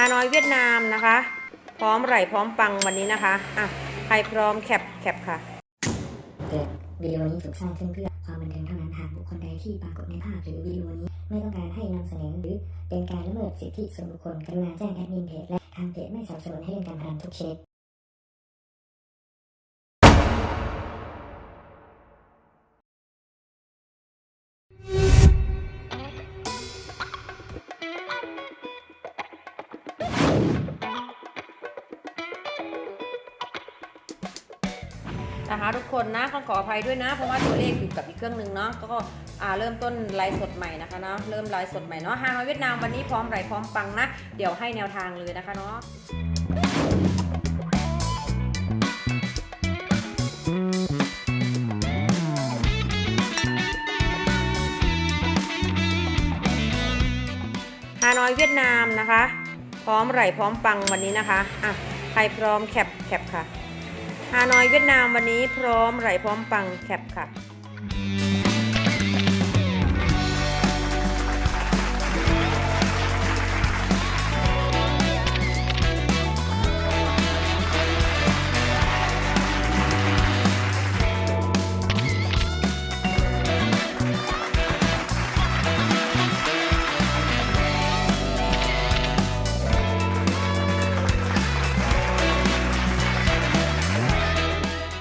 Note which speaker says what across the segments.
Speaker 1: ฮานอยเวียดนามนะคะ พร้อมไหลพร้อมปังวันนี้นะคะอะใครพร้อมแคปแคปค่ะ
Speaker 2: เกิดวิดีโอนี้ถูกสร้างขึ้นเพื่อความบันเทิงเท่านั้นหากบุคคลใดที่ปรากฏในภาพหรือวิดีโอนี้ไม่ต้องการให้นำเสนอหรือเป็นการละเมิดสิทธิส่วนบุคคลกรุณาแจ้งแอดมินเพจและทางเพจไม่สนับสนุนให้เล่นการพนันทุกชนิด
Speaker 1: นะคะทุกคนนะต้องขออภัยด้วยนะ เพราะว่าตัวเลขอยู่กับอีกเครื่องหนึ่งเนาะก็เริ่มต้นไลฟ์สดใหม่นะคะเนาะเริ่มไลฟ์สดใหม่เนาะฮานอยเวียดนามวันนี้พร้อมไหลพร้อมปังนะ เดี๋ยวให้แนวทางเลยนะคะเนาะฮานอยเวียดนามนะคะ พร้อมไหลพร้อมปังวันนี้นะคะอะใครพร้อมแคปแคปค่ะ ฮานอยเวียดนามวันนี้พร้อมไหลพร้อมปังแคปค่ะ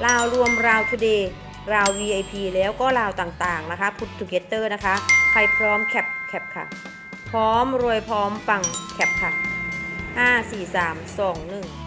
Speaker 1: ราวรวมราวทูเดย์ราว VIP แล้วก็ราวต่างๆนะคะพุททูเกเตอร์นะคะ ใครพร้อมแคปแคปค่ะ พร้อมรวยพร้อมปังแคปค่ะ 5 4 3 2 1